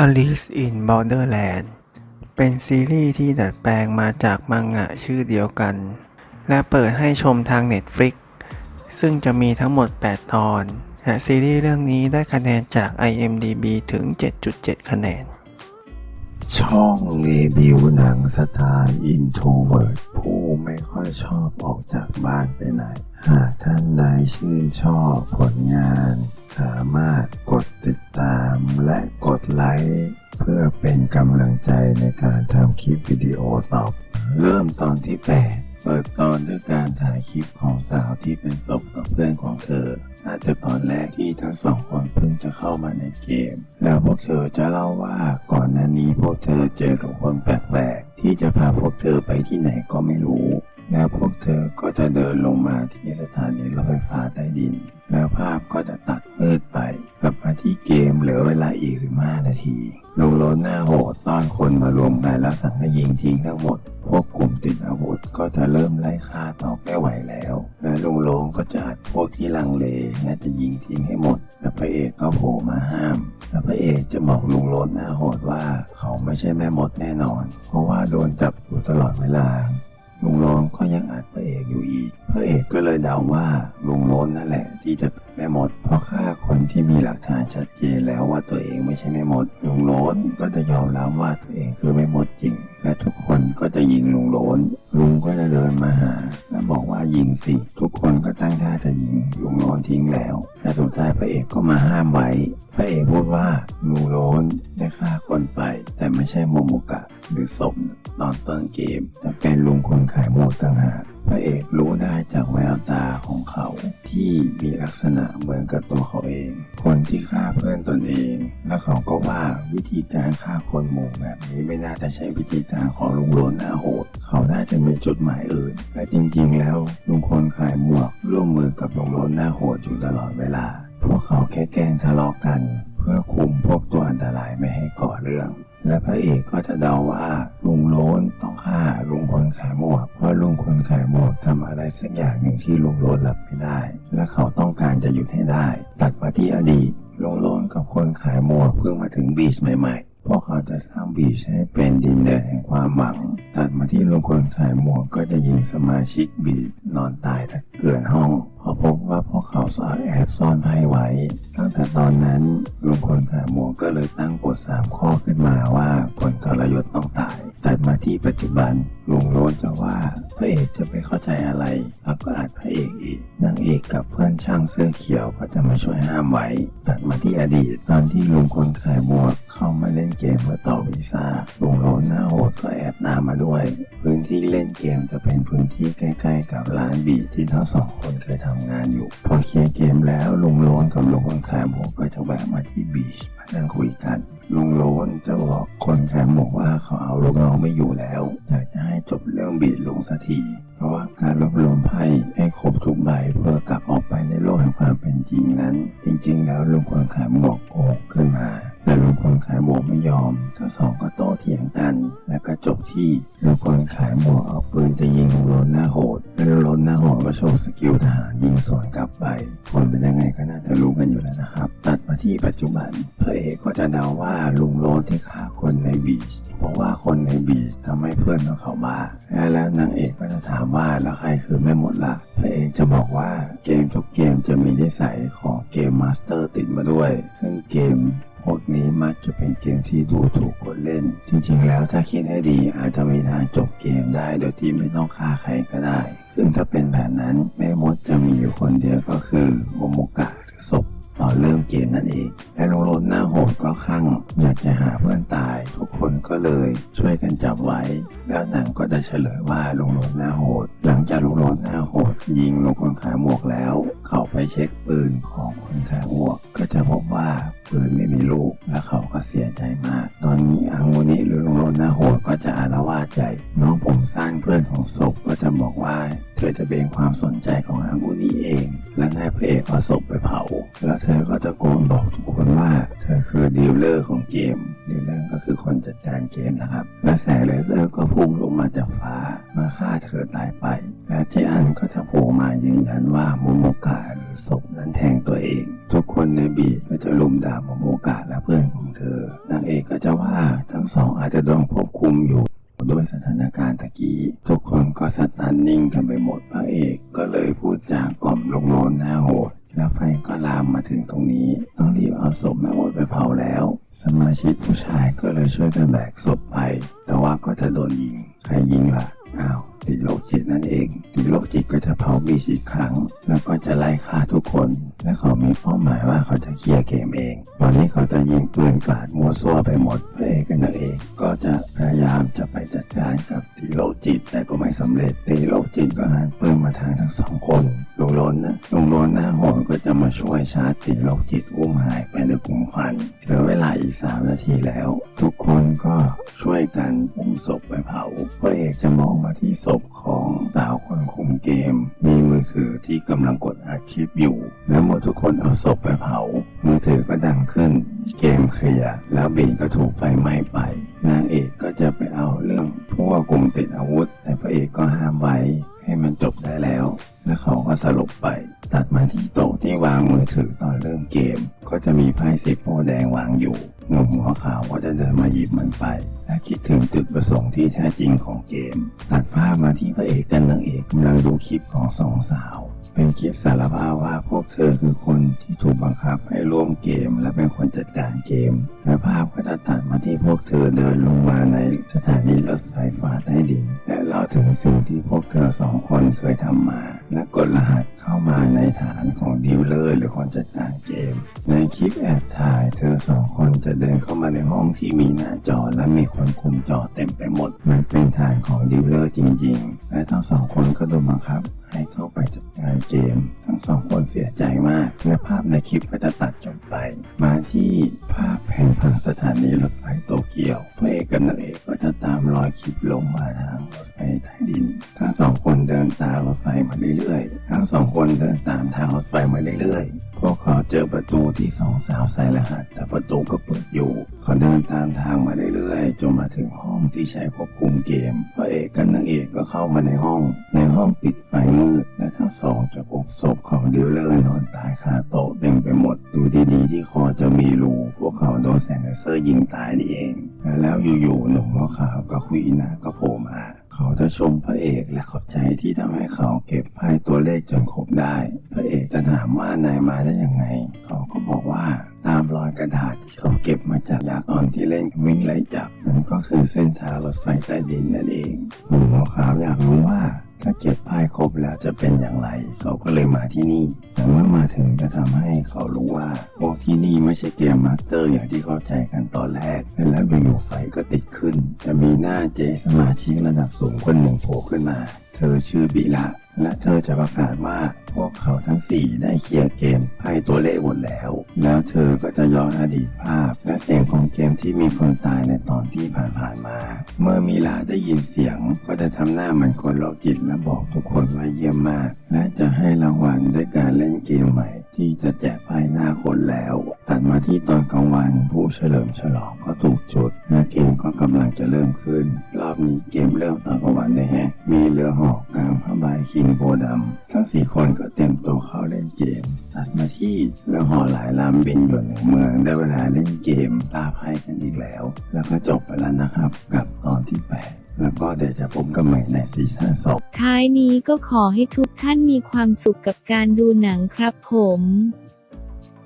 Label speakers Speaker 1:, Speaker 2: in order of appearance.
Speaker 1: Alice in Borderland เป็นซีรีส์ที่ดัดแปลงมาจากมังงะชื่อเดียวกัน และเปิดให้ชมทาง Netflix ซึ่งจะมีทั้งหมด 8 ตอนและซีรีส์เรื่องนี้ได้คะแนนจาก IMDb ถึง 7.7 คะแนน
Speaker 2: ช่องรีวิวหนังสไตล์อินโทรเวิร์ดผู้ไม่ค่อยชอบออกจากบ้านไปไหน หากท่านใดชื่นชอบผลงาน สามารถกดติด ตามและกดไลค์เพื่อเป็นกำลังใจในการทำคลิปวิดีโอต่อไปเริ่มตอนที่ 8 เปิดตอนด้วยการถ่ายคลิปของสาวที่เป็นศพกับเพื่อนของเธอน่าจะตอนแรกที่ทั้งสองคนเพิ่งจะเข้ามาในเกม แล้วพวกเธอจะเล่าว่าก่อนหน้านี้พวกเธอเจอกับคนแปลกๆที่จะพาพวกเธอไปที่ไหนก็ไม่รู้ แล้วพวกเธอก็จะเดินลงมาที่สถานีรถไฟฟ้าใต้ดิน แล้วภาพก็จะตัดมืดไป กลับมาที่เกมเหลือเวลาอีก 15 นาทีลุงโลนหน้าโหดต้อนคนมารวมกันแล้วสั่งให้ยิงทิ้งทั้งหมด พวกกลุ่มติดอาวุธก็จะเริ่มไล่ฆ่าต่อไม่ไหวแล้ว และลุงโลงก็จะอัดพวกที่ลังเลและจะยิงทิ้งให้หมดและพระเอกก็โผล่มาห้าม และพระเอกจะบอกลุงโลนหน้าโหดว่า เขาไม่ใช่แม่มดแน่นอน เพราะว่าโดนจับอยู่ตลอดเวลา ลุงล้นก็ยังอัดพระเอกอยู่อีก พระเอกก็เลยเดาว่าลุงโลนนั่นแหละ ที่จะเป็นแม่มด เพราะฆ่าคนที่มีหลักฐานชัดเจนแล้วว่าตัวเองไม่ใช่แม่มดลุงโลนก็จะยอมรับว่าตัวเองคือแม่มดจริง และทุกคนก็จะยิงลุงโลนลุงก็จะเดินมาหา และบอกว่ายิงสิทุกคนก็ตั้งท่าจะยิงลุงโลนทิ้งแล้วแต่สุดท้ายพระเอกก็มาห้ามไว้ พระเอกพูดว่าลุงโลนได้ฆ่าคนไป แต่ไม่ใช่โมโมกะหรือศพตอนต้นเกมแต่เป็นลุงคนขายหมวกต่างหากพระเอกรู้ได้จากแววตาของเขาที่มีลักษณะเหมือนกับตัวเขาเอง คนที่ฆ่าเพื่อนตนเอง และเขาก็ว่าวิธีการฆ่าคนหมู่แบบนี้ไม่น่าจะใช่วิธีกาของลุงโลนหน้าโหด เขาน่าจะมีจุดหมายอื่น และจริงๆ แล้วลุงคนขายหมวกร่วมมือกับลุงโลนหน้าโหดอยู่ตลอดเวลา พวกเขาแค่แกล้งทะเลาะกัน เพื่อคุมพวกตัวอันตรายไม่ให้ก่อเรื่อง และพระเอกก็จะเดาว่าลุงโลนต้องฆ่าลุงคนขายหมวก เพราะลุงคนขายหมวกทำอะไรสักอย่างหนึ่งที่ลุงโล้นรับไม่ได้ และเขาต้องการจะหยุดให้ได้ ตัดมาที่อดีตลุงโลนกับคนขายหมวกเพิ่งมาถึงบีชใหม่ๆพวกเขาะสร้า บีชให้เป็นดินแดนแห่งความหวัง ตัดมาที่ลุงคนขายหมวกก็จะยิงสมาชิกบีชนอนตายทั้งเกลื่อนห้องพอพบว่าพวกเขาสอนแอบซ่อนไพ่ไว้ ตั้งแต่ตอนนั้นลุงคนขายหมวกก็เลยตั้งกฎสามข้อขึ้นมาว่าคนทรยศต้องตาย ที่ปัจจุบันลุงโรนจะว่าพระเอกจะไปเข้าใจอะไรแล้วก็อัดพระเอกอีกนางเอกกับเพื่อนช่างเสื้อเขียวก็จะมาช่วยห้ามไว้ ตัดมาที่อดีตตอนที่ลุงคนขายหมวกเข้ามาเล่นเกมเพื่อต่อวีซ่าลุงโรนหน้าโหดก็แอบตามมาด้วย พื้นที่เล่นเกมจะเป็นพื้นที่ใกล้ๆกับร้านบีที่ทั้งสองคนเคยทำงานอยู่ พอเคลียร์เกมแล้วลุงโรนกับลุงคนขายหมวกก็จะแวะมาที่บีชมานั่งคุยกัน ลุงโรนจะบอกคนขายหมวกว่าเขาเอาลูกน้องไม่อยู่แล้วอยากจะให้จบเรื่องบีดลงสักทีเพราะว่าการรวบรวมไพ่ให้ครบทุกใบเพื่อกลับออกไปในโลกแห่งความเป็นจริงนั้น จริง ๆ แล้วลุงคนขายหมวกโกหกขึ้นมาแต่ลุงคนขายหมวกไม่ยอมทั้งสองก็โต้เถียงกัน และก็จบที่ลุงคนขายหมวกเอา โชว์สกิลทหารยิงสวนกลับไปคนเป็นยังไงก็น่าจะรู้กันอยู่แล้วนะครับ ตัดมาที่ปัจจุบันพระเอกก็จะเดาว่าลุงโรที่ฆ่าคนในบีชเพราะว่าคนในบีชทำให้เพื่อนของเขาบ้าแล้วนางเอกก็จะถามว่าแล้วใครคือแม่หมดล่ะพระเอกจะบอกว่าเกมทุกเกมจะมีนิสัยของเกมมาสเตอร์ติดมาด้วย ซึ่งเกม พวกนี้มักจะเป็นเกมที่ดูถูกคนเล่น จริงๆ แล้วถ้าคิดให้ดีอาจจะมีทางจบเกมได้โดยที่ไม่ต้องฆ่าใครก็ได้ ซึ่งถ้าเป็นแบบนั้นแม่มดจะมีอยู่คนเดียวก็คือโมโมกะหรือศพตอนเริ่มเกมนั่นเอง และลุงรนหน้าโหดก็คลั่งอยากจะหาเพื่อนตาย ทุกคนก็เลยช่วยกันจับไว้ แล้วหนังก็จะเฉลยว่าลุงรนหน้าโหด หลังจากลุงรนหน้าโหด ยิงลงคนขายหมวกแล้ว เขาไปเช็คปืนของคนขายหมวก ก็จะพบว่า ปืนไม่มีลูก และเขาก็เสียใจมาก ตอนนี้อังุนิหรือลุงโรนหน้าโหดก็จะอาละวาดใจ น้องผมสร้างเพื่อนของศพก็จะบอกว่า เธอจะเบนความสนใจของอังุนิเอง และให้พระเอกเอาศพไปเผา แล้วเธอก็จะโกนบอกทุกคนว่า เธอคือดีลเลอร์ของเกมดีลเลอร์ก็คือคนจัดการเกมนะครับ และแสงเลเซอร์ก็พุ่งลงมาจากฟ้ามาฆ่าเธอตายไป และเจอันก็จะโผล่มายืนยันว่าโมโมกะหรือศพนั้นแทงตัวเอง ทุกคนในบีดก็จะลุมด่าโมโมกะและเพื่อนของเธอนางเอกก็จะว่าทั้งสองอาจจะโดนควบคุมอยู่ด้วยสถานการณ์ตะกี้ ทุกคนก็สตันนิ่งกันไปหมดพระเอกก็เลยพูดจากล่อมลงโลนหน้าโหด แล้วไฟก็ลามมาถึงตรงนี้ ต้องรีบเอาศพแม่หดไปเผาแล้ว สมาชิกผู้ชายก็เลยช่วยกันแบกศพไป แต่ว่าก็จะโดนยิง ใครยิงล่ะอ้าว ติดโรคจิตนั่นเองติดโรคจิตก็จะเผาบีชอีกครั้ง แล้วก็จะไล่ฆ่าทุกคน และเขามีเป้าหมายว่าเขาจะเคลียร์เกมเองวันนี้เขาจะยิงปืนกราดมัวซั่วไปหมดพระเอกกันางเอกก็จะพยายามจะไปจัดการกับติดโรคจิต แต่ก็ไม่สำเร็จติดโรคจิตก็หันปืนมาทางทั้งสองคนลุงโลนนะลุงโลนหน้าโหดก็จะมาช่วยชาร์จติดโรคจิตอุ้มหายไปในกลุ่มควันเหลือเวลาอีกสามนาทีแล้ว ทุกคนก็ช่วยกันอุ้มศพไปเผาพระเอกจะมองมาที่ศพของสาวคนคุมเกม มีมือถือที่กำลังกดอัดคลิปอยู่ แล้วเมื่อทุกคนเอาศพไปเผา มือถือก็ดังขึ้น เกมเคลียร์แล้วบินก็ถูกไฟไหม้ไป นางเอกก็จะไปเอาเรื่องพวกกลุ่มติดอาวุธ แต่พระเอกก็ห้ามไว้ให้มันจบได้แล้ว แล้วเขาก็สลบไป ตัดมาที่โต๊ะที่วางมือถือตอนเริ่มเกม ก็จะมีไพ่สิบโพธิ์แดงวางอยู่ หนุ่มหัวขาวก็จะเดินมาหยิบมันไป และคิดถึงจุดประสงค์ที่แท้จริงของเกม ตัดภาพมาที่พระเอกกับนางเอกกำลังดูคลิปของสองสาว เป็นคลิปสารภาพว่าพวกเธอคือคนที่ถูกบังคับให้ร่วมเกม และเป็นคนจัดการเกม และภาพก็จะตัดมาที่พวกเธอเดินลงมาในสถานีรถไฟฟ้าใต้ดิน เล่าถึงสิ่งที่พวกเธอสองคนเคยทำมา และกดรหัสเข้ามาในฐานของดีลเลอร์หรือคนจัดการเกม ในคลิปแอบถ่ายเธอสองคนจะเดินเข้ามาในห้องที่มีหน้าจอและมีคนคุมจอเต็มไปหมด มันเป็นฐานของดีลเลอร์จริงๆ และทั้งสองคนก็โดนบังคับให้เข้าไปจัดการเกม ทั้งสองคนเสียใจมาก และภาพในคลิปก็จะตัดจบไป มาที่ภาพแผนผังสถานีรถไฟ เกียวพระเอกกับนางเอกก็จะตามรอยคลิปลงมาทางรถไฟใต้ดิน ทั้งสองคนเดินตามรถไฟมาเรื่อยๆ ทั้งสองคนเดินตามทางรถไฟมาเรื่อยๆ พวกเขาเจอประตูที่สองสาวใส่รหัส แต่ประตูก็เปิดอยู่ เขาเดินตามทางมาเรื่อยๆ จนมาถึงห้องที่ใช้ควบคุมเกม พระเอกกับนางเอกก็เข้ามาในห้อง ในห้องปิดไฟมืด ทั้งสองจะพบศพของดีลเลอร์นอนตายคาโต๊ะเต็มไปหมด ดูดีๆที่คอจะมีรูพวกเขาโดนแสงเลเซอร์ยิงตายนี่เอง แล้วอยู่ๆหนุ่มหัวขาวกับคุยนาก็โผล่มาเขาจะชมพระเอกและขอบใจที่ทำให้เขาเก็บไพ่ตัวเลขจนครบได้ พระเอกจะถามว่านายมาได้ยังไง เขาก็บอกว่าตามรอยกระดาษที่เขาเก็บมาจากยาตอนที่เล่นวิ่งไล่จับนั่นก็คือเส้นทางรถไฟใต้ดินนั่นเองหนุ่มหัวขาวอยากรู้ว่า ถ้าเก็บไพ่ครบแล้วจะเป็นอย่างไร เขาก็เลยมาที่นี่ แต่เมื่อมาถึงจะทำให้เขารู้ว่าพวกที่นี่ไม่ใช่เกมมาสเตอร์อย่างที่เข้าใจกันตอนแรก และวอยู่ๆไฟก็ติดขึ้น จะมีหน้าเจสมาชิกระดับสูงคนหนึ่งโผล่ขึ้นมา เธอชื่อบิละและเธอจะประกาศว่าพวกเขาทั้งสี่ได้เคลียร์เกมไพ่ตัวเลขหมดแล้ว แล้วเธอก็จะย้อนอดีตภาพ และเสียงของเกมที่มีคนตายในตอนที่ผ่านๆมา เมื่อมีลาได้ยินเสียง ก็จะทำหน้าเหมือนคนโรคจิตและบอกทุกคนว่าเยี่ยมมาก และจะให้รางวัลด้วยการเล่นเกมใหม่ ที่จะแจกไพ่หน้าคนแล้ว ตัดมาที่ตอนกลางวันผู้เฉลิมฉลองก็ถูกจุดและเกมก็กำลังจะเริ่มขึ้น รอบนี้เกมเริ่มตอนกลางวันเลยฮะมีเรือหอกกลางผ้าใบินโบดำทั้งสี่คนก็เต็มตัวเข้าเล่นเกม ตัดมาที่เรือหอหลายลำบินอยู่ในเมืองได้เวลาเล่นเกมลาไพ่กันอีกแล้ว แล้วก็จบไปแล้วนะครับ กับตอนที่แปดแล้วก็เดี๋ยวจะพบกันใหม่ในซีซั่นสอง
Speaker 3: ท้ายนี้ก็ขอให้ทุกท่านมีความสุขกับการดูหนังครับผม